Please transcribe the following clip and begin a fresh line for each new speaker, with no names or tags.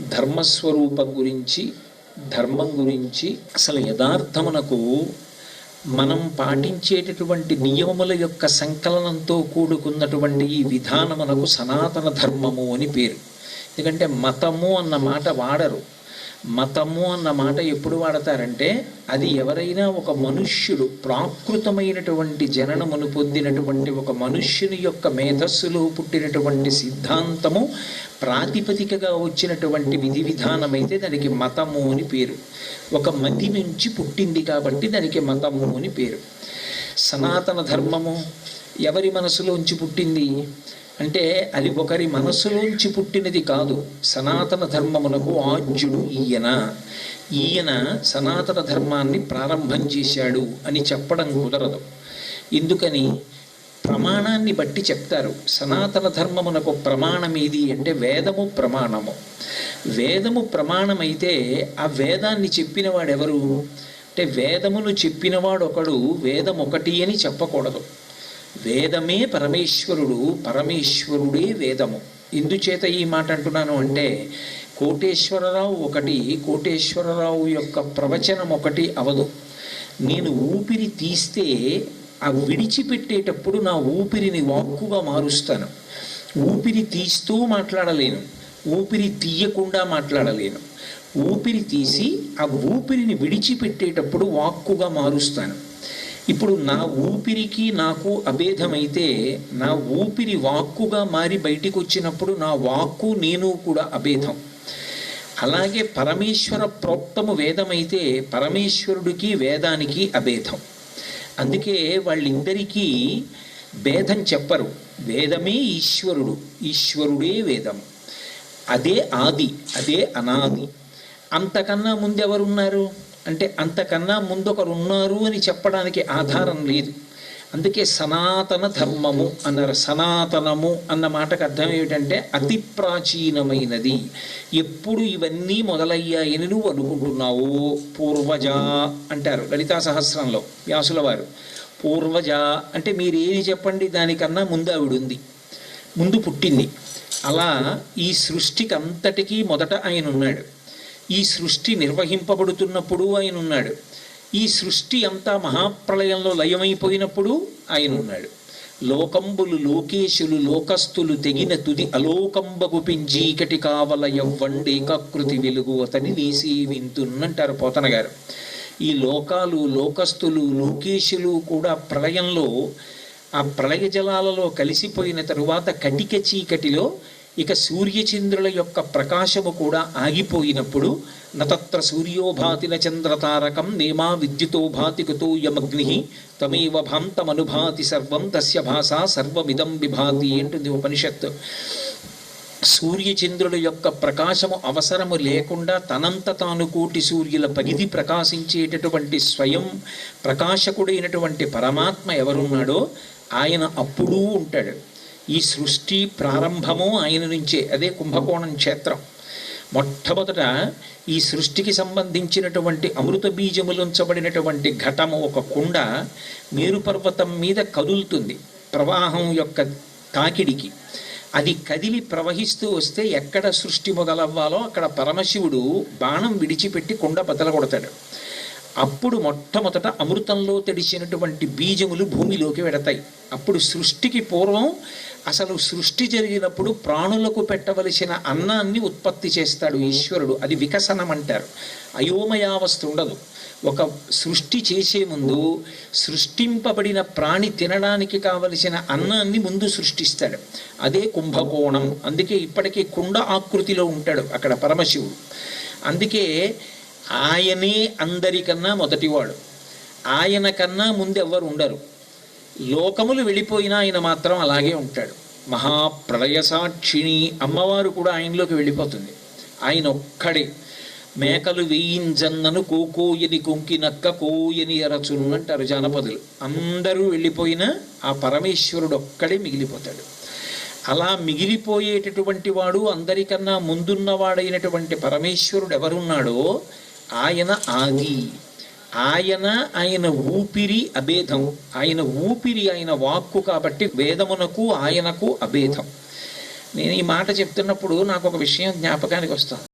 ధర్మస్వరూపం గురించి ధర్మం గురించి అసలు యథార్థమునకు మనం పాటించేటటువంటి నియమముల యొక్క సంకలనంతో కూడుకున్నటువంటి ఈ విధానమునకు సనాతన ధర్మము అని పేరు. ఎందుకంటే మతము అన్న మాట వాడరు. మతము అన్న మాట ఎప్పుడు వాడతారంటే అది ఎవరైనా ఒక మనుష్యుడు ప్రాకృతమైనటువంటి జననమును పొందినటువంటి ఒక మనుష్యుని యొక్క మేధస్సులో పుట్టినటువంటి సిద్ధాంతము ప్రాతిపదికగా వచ్చినటువంటి విధి విధానమైతే దానికి మతము అని పేరు. ఒక మతి నుంచి పుట్టింది కాబట్టి దానికి మతము అని పేరు. సనాతన ధర్మము ఎవరి మనసులోంచి పుట్టింది? అంటే అది ఒకరి మనసులోంచి పుట్టినది కాదు. సనాతన ధర్మమునకు ఆజ్యుడు ఈయన. ఈయన సనాతన ధర్మాన్ని ప్రారంభం చేశాడు అని చెప్పడం కుదరదు. ఎందుకని? ప్రమాణాన్ని బట్టి చెప్తారు. సనాతన ధర్మమునకు ప్రమాణం ఏది అంటే వేదము ప్రమాణము. వేదము ప్రమాణమైతే ఆ వేదాన్ని చెప్పిన వాడెవరు అంటే వేదమును చెప్పినవాడొకడు వేదం ఒకటి అని చెప్పకూడదు. వేదమే పరమేశ్వరుడు పరమేశ్వరుడే వేదము. ఎందుచేత ఈ మాట అంటున్నాను అంటే కోటేశ్వరరావు ఒకటి కోటేశ్వరరావు యొక్క ప్రవచనం ఒకటి అవదు. నేను ఊపిరి తీస్తే ఆ విడిచిపెట్టేటప్పుడు నా ఊపిరిని వాక్కుగా మారుస్తాను. ఊపిరి తీస్తూ మాట్లాడలేను. ఊపిరి తీయకుండా మాట్లాడలేను. ఊపిరి తీసి ఆ ఊపిరిని విడిచిపెట్టేటప్పుడు వాక్కుగా మారుస్తాను. ఇప్పుడు నా ఊపిరికి నాకు అభేదమైతే నా ఊపిరి వాక్కుగా మారి బయటికి వచ్చినప్పుడు నా వాక్కు నేను కూడా అభేదం అలాగే పరమేశ్వర ప్రోక్తము వేదమైతే పరమేశ్వరుడికి వేదానికి అభేదం అందుకే వాళ్ళిద్దరికీ భేదం చెప్పరు. వేదమే ఈశ్వరుడు ఈశ్వరుడే వేదం. అదే ఆది అదే అనాది. అంతకన్నా ముందెవరున్నారు? అంటే అంతకన్నా ముందు ఒకరు ఉన్నారు అని చెప్పడానికి ఆధారం లేదు. అందుకే సనాతన ధర్మము అన్నారు. సనాతనము అన్న మాటకు అర్థం ఏమిటంటే అతి ప్రాచీనమైనది. ఎప్పుడు ఇవన్నీ మొదలయ్యాయని నువ్వు అనుకుంటున్నావు? పూర్వజ అంటారు లలితా సహస్రంలో వ్యాసుల వారు. పూర్వజ అంటే మీరేది చెప్పండి? దానికన్నా ముందు ఆవిడ ఉంది ముందు పుట్టింది. అలా ఈ సృష్టికి అంతటికీ మొదట ఆయన ఉన్నాడు ఈ సృష్టి నిర్వహింపబడుతున్నప్పుడు ఆయన ఉన్నాడు ఈ సృష్టి అంతా మహాప్రళయంలో లయమైపోయినప్పుడు ఆయన ఉన్నాడు లోకంబులు లోకేశులు లోకస్తులు తెగిన తుది అలోకంబగు పింజీకటి కావల ఎవ్వండి ఏకాకృతి వెలుగు అతని వేసి వింటున్నంటారు పోతన గారు. ఈ లోకాలు లోకస్తులు లోకేశులు కూడా ప్రళయంలో ఆ ప్రళయ జలాలలో కలిసిపోయిన తరువాత కటిక చీకటిలో ఇక సూర్యచంద్రుల యొక్క ప్రకాశము కూడా ఆగిపోయినప్పుడు నతత్ర సూర్యోభాతిన చంద్రతారకం నేమా విద్యుతో భాతి కుతో యమగ్ని తమేవ భాంతమనుభాతి సర్వం తస్య భాష సర్వమిదం విభాతి ఏంటుంది ఉపనిషత్తు. సూర్యచంద్రుల యొక్క ప్రకాశము అవసరము లేకుండా తనంత తాను కోటి సూర్యుల పగిది ప్రకాశించేటటువంటి స్వయం ప్రకాశకుడైనటువంటి పరమాత్మ ఎవరున్నాడో ఆయన అప్పుడూ ఉంటాడు. ఈ సృష్టి ప్రారంభము ఆయన నుంచే అదే కుంభకోణం క్షేత్రం. మొట్టమొదట ఈ సృష్టికి సంబంధించినటువంటి అమృత బీజములుంచబడినటువంటి ఘటము ఒక కుండ మేరుపర్వతం మీద కదులుతుంది ప్రవాహం యొక్క తాకిడికి. అది కదిలి ప్రవహిస్తూ వస్తే ఎక్కడ సృష్టి మొదలవ్వాలో అక్కడ పరమశివుడు బాణం విడిచిపెట్టి కుండ బదలగొడతాడు అప్పుడు మొట్టమొదట అమృతంలో తడిచినటువంటి బీజములు భూమిలోకి వెడతాయి. అప్పుడు సృష్టికి పూర్వం అసలు సృష్టి జరిగినప్పుడు ప్రాణులకు పెట్టవలసిన అన్నాన్ని ఉత్పత్తి చేస్తాడు ఈశ్వరుడు. అది వికసనం అంటారు అయోమయావస్థ ఉండదు. ఒక సృష్టి చేసే ముందు సృష్టింపబడిన ప్రాణి తినడానికి కావలసిన అన్నాన్ని ముందు సృష్టిస్తాడు. అదే కుంభకోణం. అందుకే ఇప్పటికీ కుండ ఆకృతిలో ఉంటాడు అక్కడ పరమశివుడు. అందుకే ఆయనే అందరికన్నా మొదటివాడు. ఆయన కన్నా ముందు ఎవ్వరు ఉండరు. లోకములు వెళ్ళిపోయినా ఆయన మాత్రం అలాగే ఉంటాడు. మహాప్రళయసాక్షిణి అమ్మవారు కూడా ఆయనలోకి వెళ్ళిపోతుంది. ఆయన ఒక్కడే మేకలు వేయించన్నను కోకోయని కొంకినక్క కోయని ఎరచును అంటారు జానపదులు. అందరూ వెళ్ళిపోయినా ఆ పరమేశ్వరుడు ఒక్కడే మిగిలిపోతాడు. అలా మిగిలిపోయేటటువంటి వాడు అందరికన్నా ముందున్నవాడైనటువంటి పరమేశ్వరుడు ఎవరున్నాడో ఆయన ఆది ఆయన ఆయన ఊపిరి అభేదం. ఆయన ఊపిరి ఆయన వాక్కు కాబట్టి వేదమునకు ఆయనకు అభేదం. నేను ఈ మాట చెప్తున్నప్పుడు నాకు ఒక విషయం జ్ఞాపకానికి వస్తాను